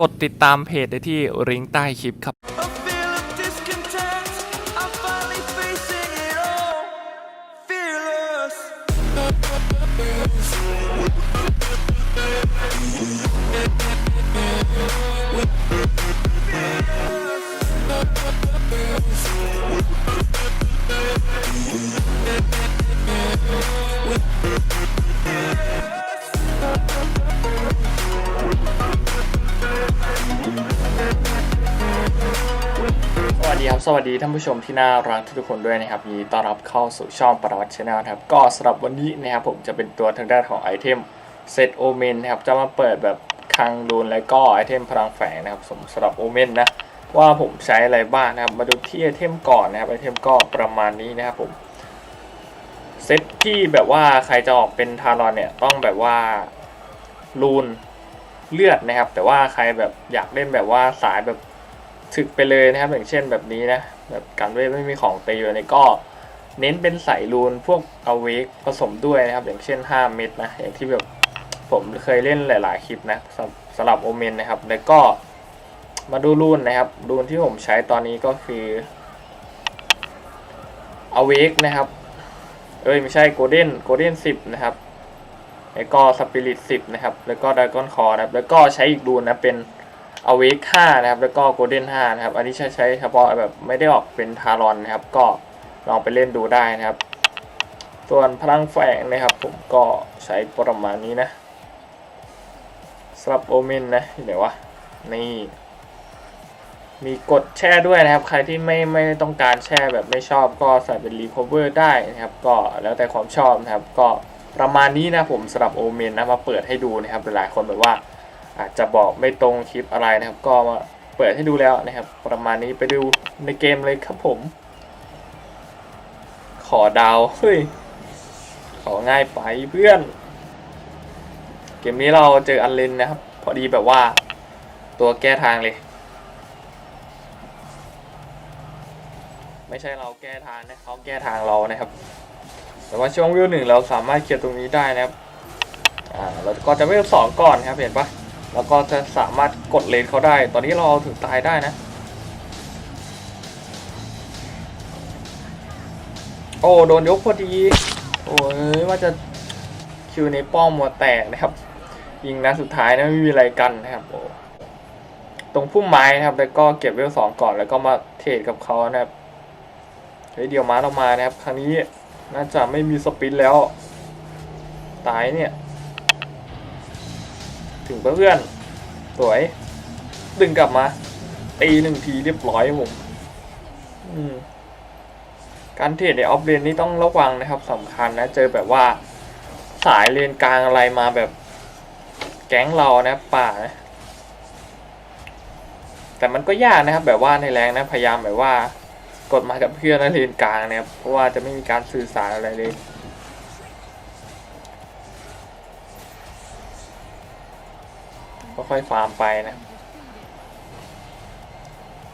กดติดตามเพจได้ที่ลิงก์ใต้คลิปครับ วัสดีครับสวัสดีท่านผู้ชมที่น่ารักทุกคนด้วยนะครับยินดีต้อนรับเข้าสู่ช่องประวัติชาแนลครับ ก็สำหรับวันนี้นะครับผมจะเป็นตัวทางด้านของไอเทมเซตโอเมนนะครับ จะมาเปิดแบบคลังดูนและก็ไอเทมพลังแฝงนะครับสำหรับโอเมนนะ ว่าผมใช้อะไรบ้างนะครับ มาดูที่ไอเทมก่อนนะครับ ไอเทมก็ประมาณนี้นะครับผมเซตที่แบบว่าใครจะออกเป็นทารอนเนี่ยต้องแบบว่ารูนเลือดนะครับ แต่ว่าใครแบบอยากเล่นแบบว่าสายแบบ ถึกไปเลยนะครับอย่างเช่นแบบนี้นะแบบการเวทไม่มีของตีอยู่ในก็เน้นเป็นใส่รูนพวกอเวกผสมด้วยนะครับ อย่างเช่น 5 เม็ดนะอย่างที่แบบผมเคยเล่นหลาย ๆ คลิปนะสำหรับโอเมนนะครับ แล้วก็มาดูรูนนะครับรูนที่ผมใช้ตอนนี้ก็คืออเวกนะครับ เอ้ยไม่ใช่โกลเด้นโกลเด้นสิบนะครับ แล้วก็สปิริตสิบนะครับ แล้วก็ดากอนคอนะครับ แล้วก็ใช้อีกรูนนะเป็น เอเวก5นะครับ แล้วก็โกลเด้น5นะครับ อันนี้ใช้ใช้เฉพาะแบบไม่ได้ออกเป็นทารอนนะครับ ก็ลองไปเล่นดูได้นะครับ ส่วนพลังแฝงนะครับ ผมก็ใช้ประมาณนี้นะสำหรับโอเมนนะเดี๋ยววะนี่มีกดแช่ด้วยนะครับ ใครที่ไม่ไม่ต้องการแช่แบบไม่ชอบก็ใส่เป็นรีคอเวอร์ได้นะครับ ก็แล้วแต่ความชอบนะครับ ก็ประมาณนี้นะผมสำหรับโอเมนนะมาเปิดให้ดูนะครับหลายๆคนแบบว่า อาจจะบอกไม่ตรงคลิปอะไรนะครับ ก็มาเปิดให้ดูแล้วนะครับ ประมาณนี้ไปดูในเกมเลยครับผม ขอดาวเฮ้ยของ่ายไปเพื่อน เกมนี้เราเจออันเลนนะครับ พอดีแบบว่าตัวแก้ทางเลย ไม่ใช่เราแก้ทางนะเขาแก้ทางเรานะครับ แต่ว่าช่วงวิวหนึ่งเราสามารถเคลียร์ตรงนี้ได้นะครับอ่าเราก็จะวิวสองก่อนครับเห็นปะ แล้วก็จะสามารถกดเลนเขาได้ ตอนนี้เราเอาถึงตายได้นะ โอ้โดนยกพอดี โอ้ยว่าจะคิวในป้อมมัวแตกนะครับ ยิงนะสุดท้ายนะไม่มีอะไรกันนะครับโอ้ตรงพุ่มไม้นะครับ แล้วก็เก็บเวลสองก่อนแล้วก็มาเทรดกับเขานะครับเฮ้ยเดี๋ยวมาเรามานะครับ ครั้งนี้น่าจะไม่มีสปินแล้ว ตายเนี่ย ถึงเพื่อนสวย ดึงกลับมา ตีหนึ่งทีเรียบร้อยผมการเทรดในออฟเลนนี่ต้องระวังนะครับสำคัญนะ เจอแบบว่าสายเลนกลางอะไรมาแบบแก๊งเรานะป่านะแต่มันก็ยากนะครับ แบบว่าในแรงนะพยายามแบบว่ากดมากับเพื่อนนะเลนกลางเนะครับเพราะว่าจะไม่มีการสื่อสารอะไรเลย ค่อยฟาร์มไปนะ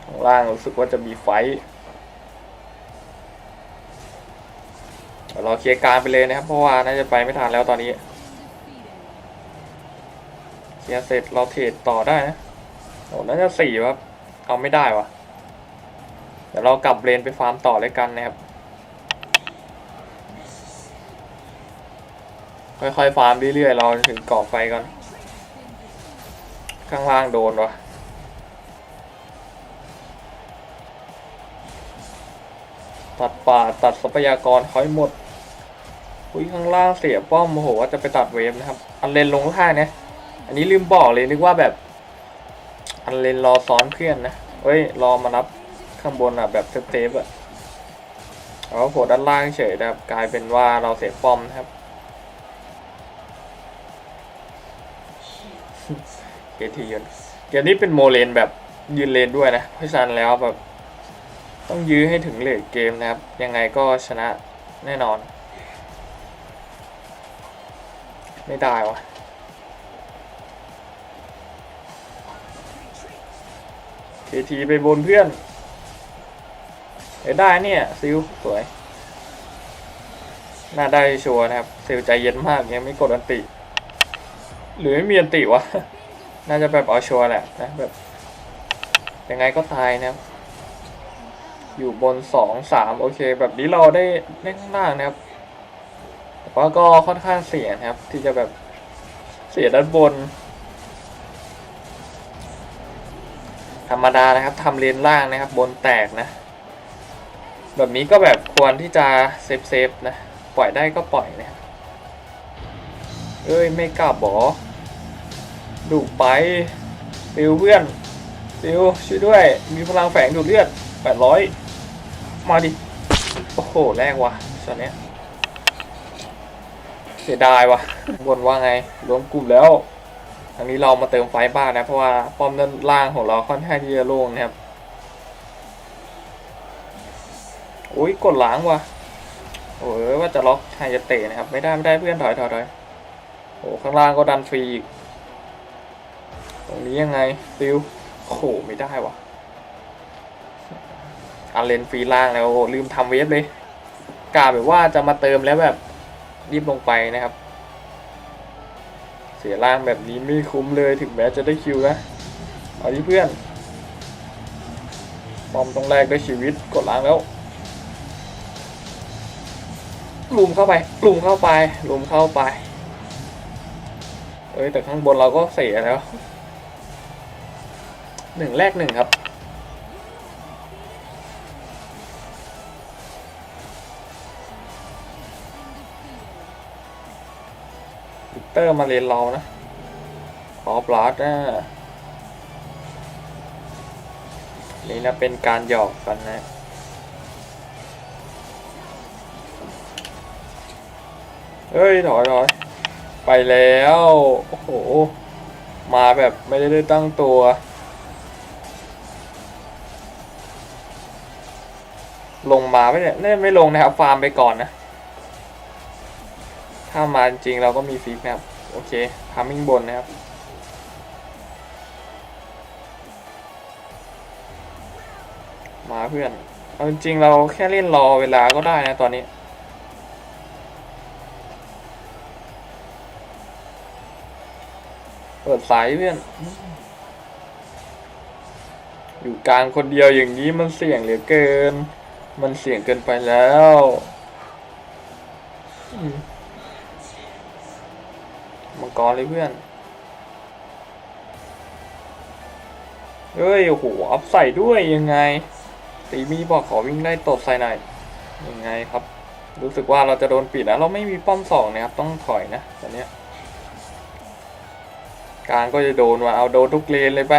ข้างล่างรู้สึกว่าจะมีไฟเดี๋ยวเราเคลียร์การไปเลยนะครับ เพราะว่าน่าจะไปไม่ทันแล้วตอนนี้ เคลียร์เสร็จเราเทรดต่อได้นะโอ้น่าจะสี่ครับเอาไม่ได้วะเดี๋ยวเรากลับเลนไปฟาร์มต่อเลยกันนะครับ ค่อยๆฟาร์มเรื่อยๆ เราถึงก่อไฟก่อน ข้างล่างโดนวะตัดป่าตัดทรัพยากรเขาให้หมดอุ้ยข้างล่างเสียป้อมโอ้โหว่าจะไปตัดเวฟนะครับ อันเลนลงล่างนะอันนี้ลืมบอกเลยนึกว่าแบบ อันเลนรอซ้อนเพื่อนนะเฮ้ยรอมารับข้างบนอะแบบเซฟๆอะเอาโผล่ด้านล่างเฉยนะครับกลายเป็นว่าเราเสียป้อมนะครับ เกทียืนเกมนี้เป็นโมเลนแบบยืนเลนด้วยนะ เพราะฉะนั้นแล้วแบบต้องยื้อให้ถึงเลทเกมนะครับ ยังไงก็ชนะแน่นอน ไม่ได้วะเ t ไปบนเพื่อนได้เนี่ย ซิลสวย น่าได้ชัวร์นะครับ ซิลใจเย็นมากยังไม่กดอันติ หรือไม่มีอันติวะ น่าจะแบบเอาชัวร์แหละนะแบบยังไงก็ตายนะครับ อยู่บนสองสามโอเค แบบนี้เราได้เล่นข้างล่างนะครับแต่ว่าก็ค่อนข้างเสี่ยงนะครับ ที่จะแบบเสียด้านบน ธรรมดานะครับทำเลนล่างนะครับ บนแตกนะ แบบนี้ก็แบบควรที่จะเซฟเซฟนะ ปล่อยได้ก็ปล่อยนะเอ้ยไม่กลับหรอ ดุไปฟิวเพื่อนฟิวช่วยด้วย มีพลังแฝงดูดเลือดแปดร้อยมาดิ โอ้โห แรกว่ะตอนเนี้ยเสียดายว่ะบนว่าไงรวมกลุ่มแล้วอันนี้เรามาเติมไฟบ้างนะ เพราะว่าป้อมด้านล่างของเราค่อนข้างที่จะโล่งนะครับอุ้ยกดล้างว่ะโอ้ยว่าจะล็อกไฮจะเตะนะครับ ไม่ได้ไม่ได้เพื่อนถอยถอยถอยโอ้ข้างล่างก็ดันฟรีอีก ตรงนี้ยังไงฟิวโอ้โหไม่ได้วะอันเลนฟรีล่างแล้วลืมทำเวฟเลยกาแบบว่าจะมาเติมแล้วแบบรีบลงไปนะครับ เสียล่างแบบนี้ไม่คุ้มเลยถึงแม้จะได้คิวนะเอาที่เพื่อนปอมต้องแลกด้วยชีวิตกดล้างแล้วลุมเข้าไปลุมเข้าไปลุมเข้าไป เอ้ยแต่ข้างบนเราก็เสียแล้ว หนึ่งแรกหนึ่งครับวิกเตอร์มาเรียนเรานะขอบลัดนะนี่นะเป็นการหยอกกันนะเฮ้ยถอยถอยไปแล้ว โอ้โห มาแบบไม่ได้ตั้งตัว ลงมาไม่เนี่ยไม่ลงนะครับ ฟาร์มไปก่อนนะ ถ้ามาจริงเราก็มีฟิกนะครับ โอเคทามิ่งบนนะครับ มาเพื่อน เอาจริงเราแค่เล่นรอเวลาก็ได้นะตอนนี้เปิดสายเพื่อน อยู่กลางคนเดียวอย่างนี้มันเสี่ยงเหลือเกิน มันเสี่ยงเกินไปแล้วมังกรเลยเพื่อนเฮ้ย โอ้โห อัพใส่ด้วยยังไง ตีมีบอกขอวิ่งได้ตบใส่หน่อย ยังไงครับ รู้สึกว่าเราจะโดนปิดนะเราไม่มีป้อมสองนะครับ ต้องถอยนะตอนนี้กลางก็จะโดนว่ะเอาโดนทุกเลนเลยไป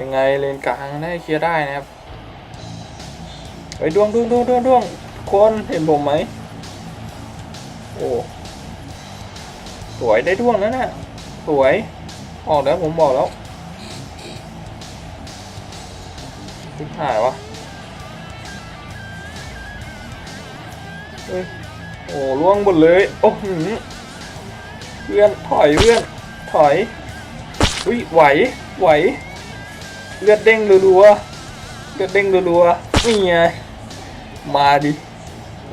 ยังไงเลนกลางได้เคลียร์ได้นะครับ เฮ้ยดวงดวงดวงดวงดวงคนเห็นผมไหมโอ้สวยได้ดวงแล้วนะสวยออกแล้วผมบอกแล้วทิหายวะเฮ้ยโอ้ล่วงหมดเลยโอ้โหเพื่อนถอยเพื่อนถอยอุ้ยไหวไหวเลือดเด้งรัวๆเลือดเด้งรัวๆนี่ไง มาดิ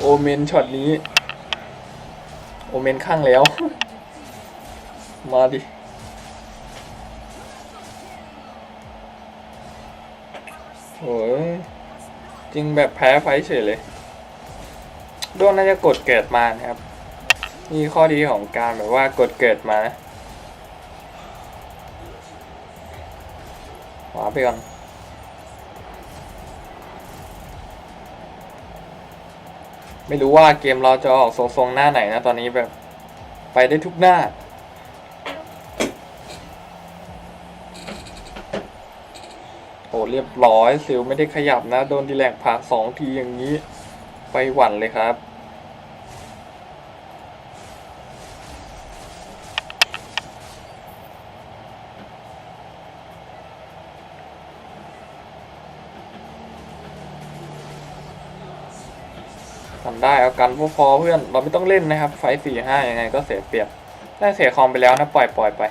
โอเมนช็อตนี้ โอเมนข้างแล้ว มาดิ โอ้ย จริงแบบแพ้ไฟเฉยเลยด้วงน่าจะกดเกิดมานะครับ นี่ข้อดีของการแบบว่ากดเกิดมานะวาไปก่อน ไม่รู้ว่าเกมเราจะออกทรงๆหน้าไหนนะตอนนี้แบบไปได้ทุกหน้า โอ้เรียบร้อยซิลไม่ได้ขยับนะ โดนดีแลกผลักสองทีอย่างนี้ ไปหวั่นเลยครับ ได้เอากันพวกพอเพื่อนเราไม่ต้องเล่นนะครับ ไฟสี่ห้ายังไงก็เสียเปรียบ ได้เสียคอมไปแล้วนะปล่อยปล่อยไป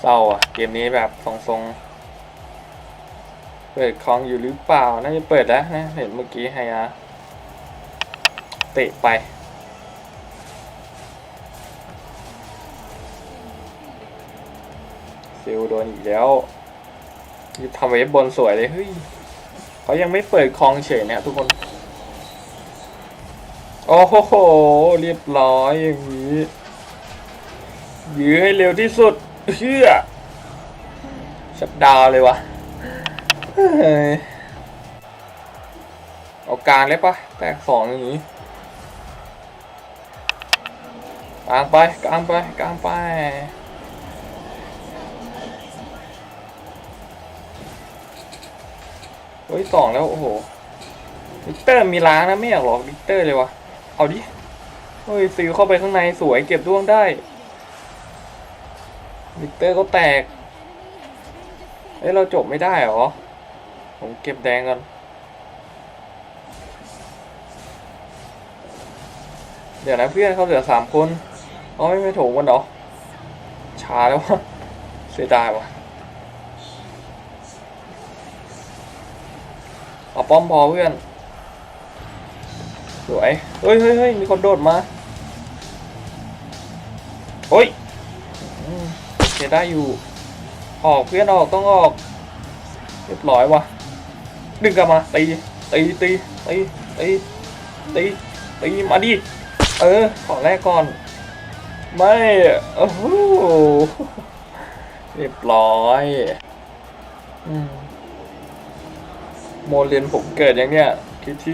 เศร้าอะ เกมนี้แบบทรงๆ เปิดคลองอยู่หรือเปล่า น่าจะเปิดแล้วนะ เห็นเมื่อกี้ไฮยาเตะไป ซิลโดนอีกแล้วทำเวฟบนสวยเลยเฮ้ยเขายังไม่เปิดคลองเฉยเนี่ยทุกคน โอ้โห เรียบร้อยอย่างนี้ยื้อให้เร็วที่สุดเชื่อชับดาวเลยวะเฮ้ยเอากลางเลยปะแตกสองอย่างนี้กลางไปกลางไปกลางไป ฮ้ยสองแล้วโอ้โหลิกเตอร์มีล้างนะไม่อยากหลอกลิกเตอร์เลยวะเอาดิเฮ้ยซิลเข้าไปข้างในสวยเก็บด้วงได้ลิกเตอร์ก็แตกเอ้ยเราจบไม่ได้หรอ ผมเก็บแดงก่อน เดี๋ยวนะเพื่อนเขาเหลือสามคนเขาไม่ไปโถงกันหรอช้าแล้ววะเสียดายวะ เอาป้อมพอเพื่อน สวย เฮ้ยเฮ้ยเฮ้ยมีคนโดดมาโอ้ยเสียได้อยู่ ออกเพื่อนออกต้องออก เรียบร้อยวะดึงกลับมาตีตีตีตีตีตีตีมาดิ เออ ขอแรกก่อน ไม่ โอ้โห เรียบร้อย อืม โมเลนผมเกิดอย่างเนี้ยคิดที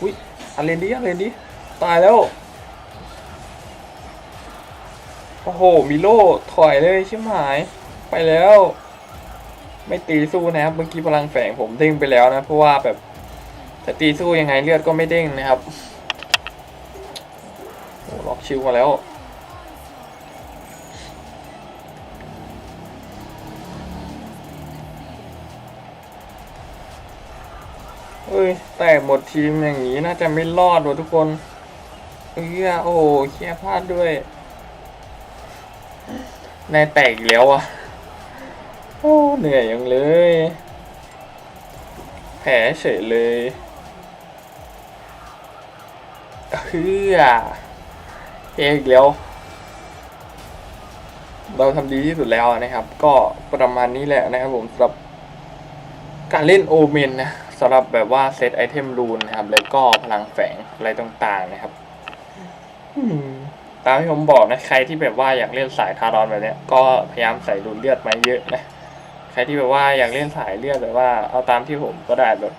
อุ้ยอะไรดิอะไรดิตายแล้ว โอ้โห มิโลถอยเลยชิบหาย ไปแล้ว ไม่ตีสู้นะครับ เมื่อกี้พลังแฝงผมเด้งไปแล้วนะ เพราะว่าแบบจะตีสู้ยังไงเลือดก็ไม่เด้งนะครับโอ้ล็อกชิวมาแล้ว เอ้ยแตกหมดทีมอย่างนี้น่าจะไม่รอดว่ะทุกคนเอ้ยโอ้โหเคียพลาดด้วยนายแตกอีกแล้วอะโอ้เหนื่อยยังเลย แผลเฉยเลยเฮือเอกแล้ว เราทำดีที่สุดแล้วนะครับ ก็ประมาณนี้แหละนะครับผมสำหรับการเล่นโอเมนนะ สำหรับแบบว่าเซตไอเทมรูนนะครับ แล้วก็พลังแฝงอะไรต่างๆนะครับอืมตามที่ผมบอกนะใครที่แบบว่าอยากเล่นสายทารอนแบบเนี้ยก็พยายามใส่รูนเลือดมาเยอะนะใครที่แบบว่าอยากเล่นสายเลือดแบบว่าเอาตามที่ผมก็ได้แบบ